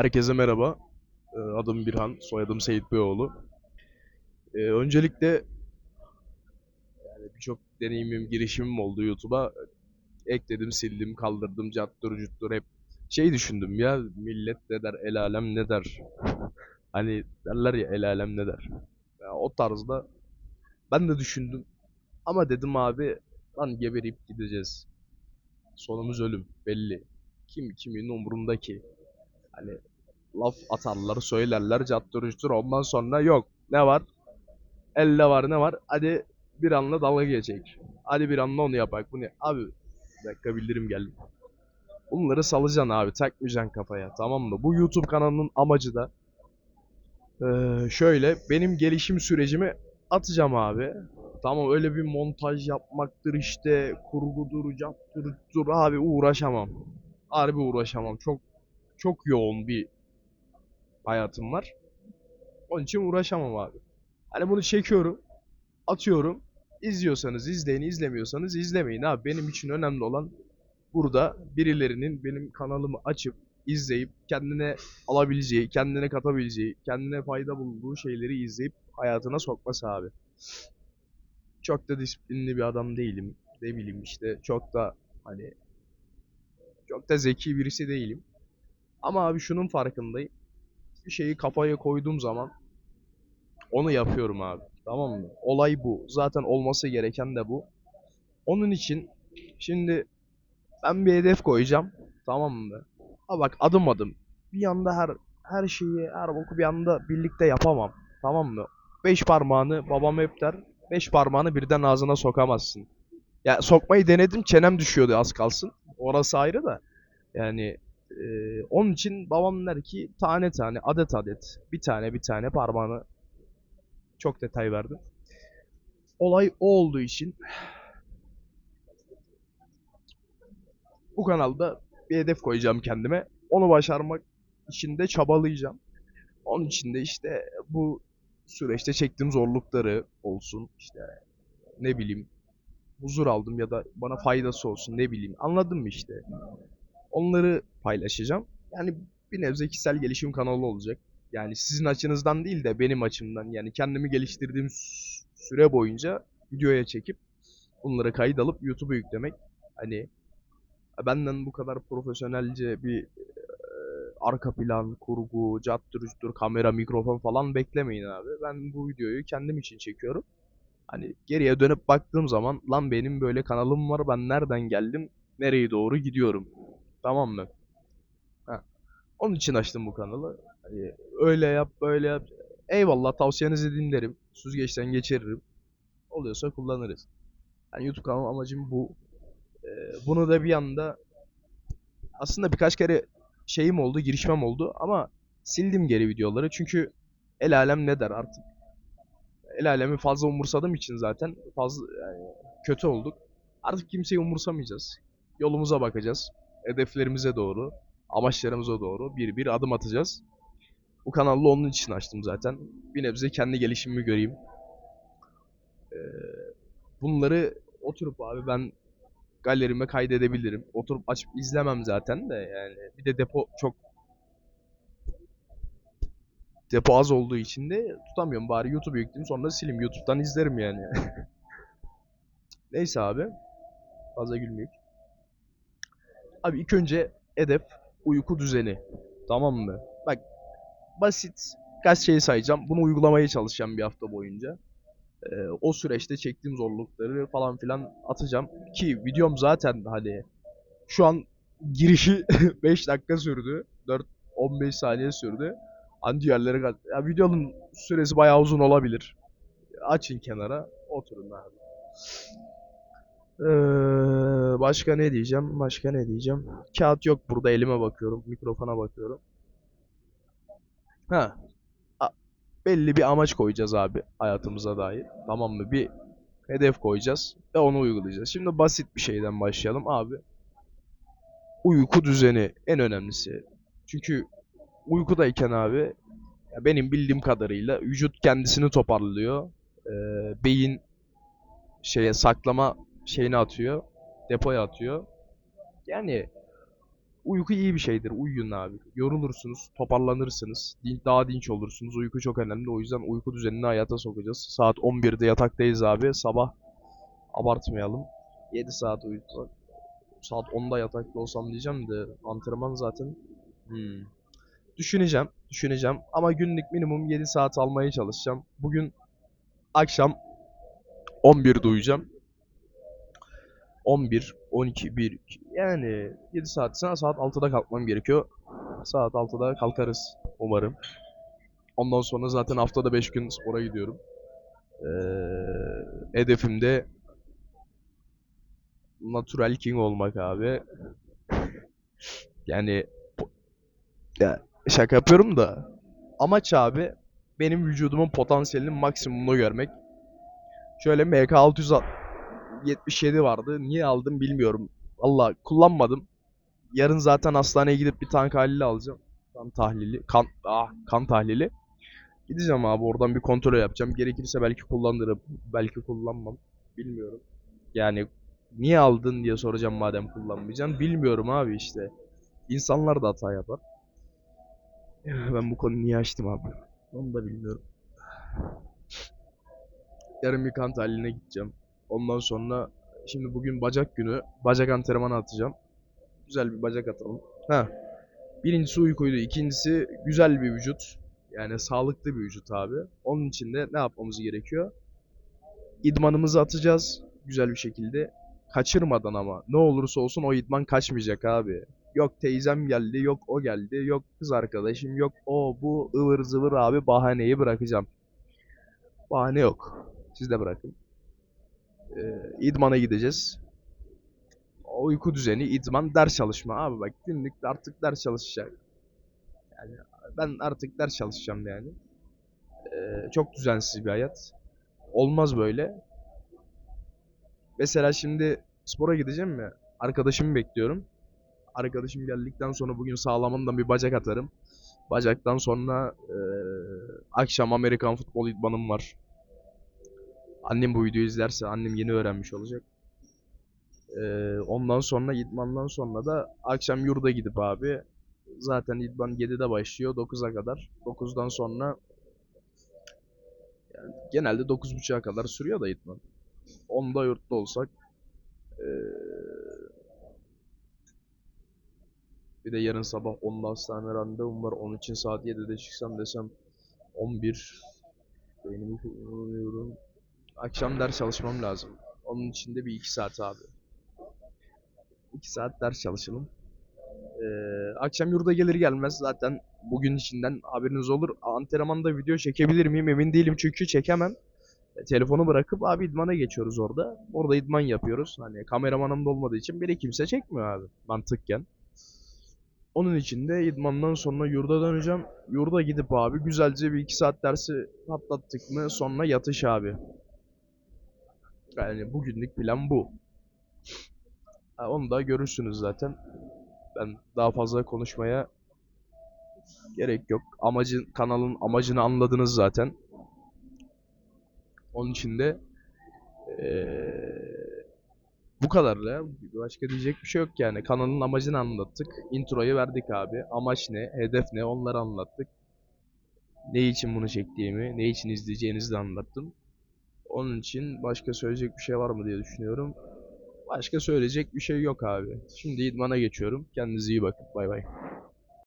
Herkese merhaba. Ee, Adım Birhan, soyadım Seyit Beyoğlu. Ee, Öncelikle yani birçok deneyimim, girişimim oldu YouTube'a. Ekledim, sildim, kaldırdım, cattur cuttur hep şey düşündüm ya millet ne der, el alem ne der. Hani derler ya el alem ne der. Ya, o tarzda ben de düşündüm. Ama dedim abi lan geberip gideceğiz. Sonumuz ölüm belli. Kim kimin umurunda ki? Hani laf atarlar, söylerler, cattırıcıdır. Ondan sonra yok. Ne var? Elle var ne var? Hadi bir anla dalga geçecek. Hadi bir anla onu yapak. Bu ne? Abi bir dakika bildirim geldi. Bunları salacaksın abi. Takmayacaksın kafaya. Tamam mı? Bu YouTube kanalının amacı da eee, şöyle. Benim gelişim sürecimi atacağım abi. Tamam öyle bir montaj yapmaktır işte. Kurgudur, cattırıcıdır. Abi uğraşamam. Harbi uğraşamam. Çok çok yoğun bir hayatım var. Onun için uğraşamam abi. Hani bunu çekiyorum, atıyorum. İzliyorsanız izleyin, izlemiyorsanız izlemeyin abi. Benim için önemli olan burada birilerinin benim kanalımı açıp izleyip kendine alabileceği, kendine katabileceği, kendine fayda bulduğu şeyleri izleyip hayatına sokması abi. Çok da disiplinli bir adam değilim. Ne bileyim işte çok da hani çok da zeki birisi değilim. Ama abi şunun farkındayım bir şeyi kafaya koyduğum zaman onu yapıyorum abi. Tamam mı? Olay bu. Zaten olması gereken de bu. Onun için şimdi ben bir hedef koyacağım. Tamam mı? Ha bak adım adım. Bir anda her her şeyi, her boku bir anda birlikte yapamam. Tamam mı? Beş parmağını babam hep der. Beş parmağını birden ağzına sokamazsın. Ya sokmayı denedim çenem düşüyordu az kalsın. Orası ayrı da. Yani ee, onun için babam der ki tane tane, adet adet, bir tane bir tane parmağını çok detay verdim. Olay o olduğu için bu kanalda bir hedef koyacağım kendime. Onu başarmak için de çabalayacağım. Onun için de işte bu süreçte çektiğim zorlukları olsun işte ne bileyim huzur aldım ya da bana faydası olsun ne bileyim anladın mı işte. Onları paylaşacağım. Yani bir nebze kişisel gelişim kanalı olacak. Yani sizin açınızdan değil de benim açımdan yani kendimi geliştirdiğim sü- süre boyunca videoya çekip bunları kayıt alıp YouTube'a yüklemek. Hani benden bu kadar profesyonelce bir e, arka plan, kurgu, cattır cuttur, kamera, mikrofon falan beklemeyin abi. Ben bu videoyu kendim için çekiyorum. Hani geriye dönüp baktığım zaman lan benim böyle kanalım var ben nereden geldim nereye doğru gidiyorum. Tamam mı? Ha. Onun için açtım bu kanalı. Hani öyle yap, böyle yap. Eyvallah tavsiyenizi dinlerim. Süzgeçten geçiririm. Oluyorsa kullanırız. Yani YouTube kanalı amacım bu. Ee, bunu da bir anda aslında birkaç kere şeyim oldu, girişmem oldu ama sildim geri videoları çünkü el alem ne der artık. El alemi fazla umursadığım için zaten fazla yani kötü olduk. Artık kimseyi umursamayacağız. Yolumuza bakacağız hedeflerimize doğru, amaçlarımıza doğru bir bir adım atacağız. Bu kanalı onun için açtım zaten. Bir nebze kendi gelişimimi göreyim. Ee, bunları oturup abi ben galerime kaydedebilirim. Oturup açıp izlemem zaten de yani. Bir de depo çok depo az olduğu için de tutamıyorum. Bari YouTube'a yükleyeyim sonra sileyim. YouTube'dan izlerim yani. Neyse abi. Fazla gülmeyeyim. Abi ilk önce hedef uyku düzeni. Tamam mı? Bak basit birkaç şey sayacağım. Bunu uygulamaya çalışacağım bir hafta boyunca. Ee, o süreçte çektiğim zorlukları falan filan atacağım. Ki videom zaten hani şu an girişi 5 dakika sürdü. 4-15 saniye sürdü. Hani diğerleri ya videonun süresi bayağı uzun olabilir. Açın kenara, oturun abi. Ee, başka ne diyeceğim? Başka ne diyeceğim? Kağıt yok burada elime bakıyorum. Mikrofona bakıyorum. Ha. a- belli bir amaç koyacağız abi hayatımıza dair. Tamam mı? Bir hedef koyacağız ve onu uygulayacağız. Şimdi basit bir şeyden başlayalım abi. Uyku düzeni en önemlisi. Çünkü uykudayken abi benim bildiğim kadarıyla vücut kendisini toparlıyor. Ee, beyin şeye saklama şeyini atıyor. Depoya atıyor. Yani Uyku iyi bir şeydir. Uyuyun abi. Yorulursunuz, toparlanırsınız. Din- Daha dinç olursunuz. Uyku çok önemli. O yüzden uyku düzenini hayata sokacağız. Saat 11'de yataktayız abi. Sabah abartmayalım. 7 saat uyusak. Saat 10'da yatakta olsam diyeceğim de antrenman zaten. Hmm. Düşüneceğim, düşüneceğim. Ama günlük minimum 7 saat almaya çalışacağım. Bugün akşam 11'de uyuyacağım. 11, 12, 1, 2. Yani 7 saat. Saat 6'da kalkmam gerekiyor. Saat 6'da kalkarız umarım. Ondan sonra zaten haftada 5 gün spora gidiyorum. Ee, hedefim de Natural King olmak abi. Yani ya şaka yapıyorum da amaç abi benim vücudumun potansiyelinin maksimumunu görmek. Şöyle MK 677 vardı. Niye aldım bilmiyorum. Valla kullanmadım. Yarın zaten hastaneye gidip bir kan tahlili alacağım. Kan tahlili. Kan, ah, kan tahlili. Gideceğim abi oradan bir kontrol yapacağım. Gerekirse belki kullanırım. Belki kullanmam. Bilmiyorum. Yani niye aldın diye soracağım madem kullanmayacaksın. Bilmiyorum abi işte. İnsanlar da hata yapar. Ya Ben bu konuyu niye açtım abi? Onu da bilmiyorum. Yarın bir kan tahliline gideceğim. Ondan sonra şimdi bugün bacak günü. Bacak antrenmanı atacağım. Güzel bir bacak atalım. Ha. Birincisi uykuydu. İkincisi güzel bir vücut. Yani sağlıklı bir vücut abi. Onun için de ne yapmamız gerekiyor? İdmanımızı atacağız. Güzel bir şekilde. Kaçırmadan ama. Ne olursa olsun o idman kaçmayacak abi. Yok teyzem geldi, yok o geldi, yok kız arkadaşım, yok o bu ıvır zıvır abi bahaneyi bırakacağım. Bahane yok. Siz de bırakın. Ee, idmana gideceğiz. Uyku düzeni, idman, ders çalışma. Abi bak günlük artık ders çalışacak. Yani ben artık ders çalışacağım yani. Ee, çok düzensiz bir hayat. Olmaz böyle. Mesela şimdi spora gideceğim ya. Arkadaşımı bekliyorum. Arkadaşım geldikten sonra bugün sağlamından bir bacak atarım. Bacaktan sonra eee, akşam Amerikan futbol idmanım var. Annem bu videoyu izlerse annem yeni öğrenmiş olacak. Eee, ondan sonra idmandan sonra da akşam yurda gidip abi zaten idman 7'de başlıyor 9'a kadar. 9'dan sonra yani genelde 9.30'a kadar sürüyor da idman. 10'da yurtta olsak eee, bir de yarın sabah 10'da hastane randevum var. Onun için saat 7'de çıksam desem 11 beynimi kullanıyorum. Akşam ders çalışmam lazım. Onun için de bir 2 saat abi. 2 saat ders çalışalım. Ee, akşam yurda gelir gelmez zaten bugün içinden haberiniz olur. Antrenmanda video çekebilir miyim emin değilim çünkü çekemem. E, telefonu bırakıp abi idmana geçiyoruz orada. Orada idman yapıyoruz. Hani kameramanım da olmadığı için beni kimse çekmiyor abi mantıkken. Onun için de idmandan sonra yurda döneceğim. Yurda gidip abi güzelce bir iki saat dersi atlattık mı sonra yatış abi. Yani bugünlük plan bu. Ha, onu da görürsünüz zaten. Ben daha fazla konuşmaya gerek yok. Amacı, kanalın amacını anladınız zaten. Onun için de eee, bu kadar ya. Başka diyecek bir şey yok yani. Kanalın amacını anlattık. Introyu verdik abi. Amaç ne? Hedef ne? Onları anlattık. Ne için bunu çektiğimi, ne için izleyeceğinizi de anlattım. Onun için başka söyleyecek bir şey var mı diye düşünüyorum. Başka söyleyecek bir şey yok abi. Şimdi idmana geçiyorum. Kendinize iyi bakın. Bay bay.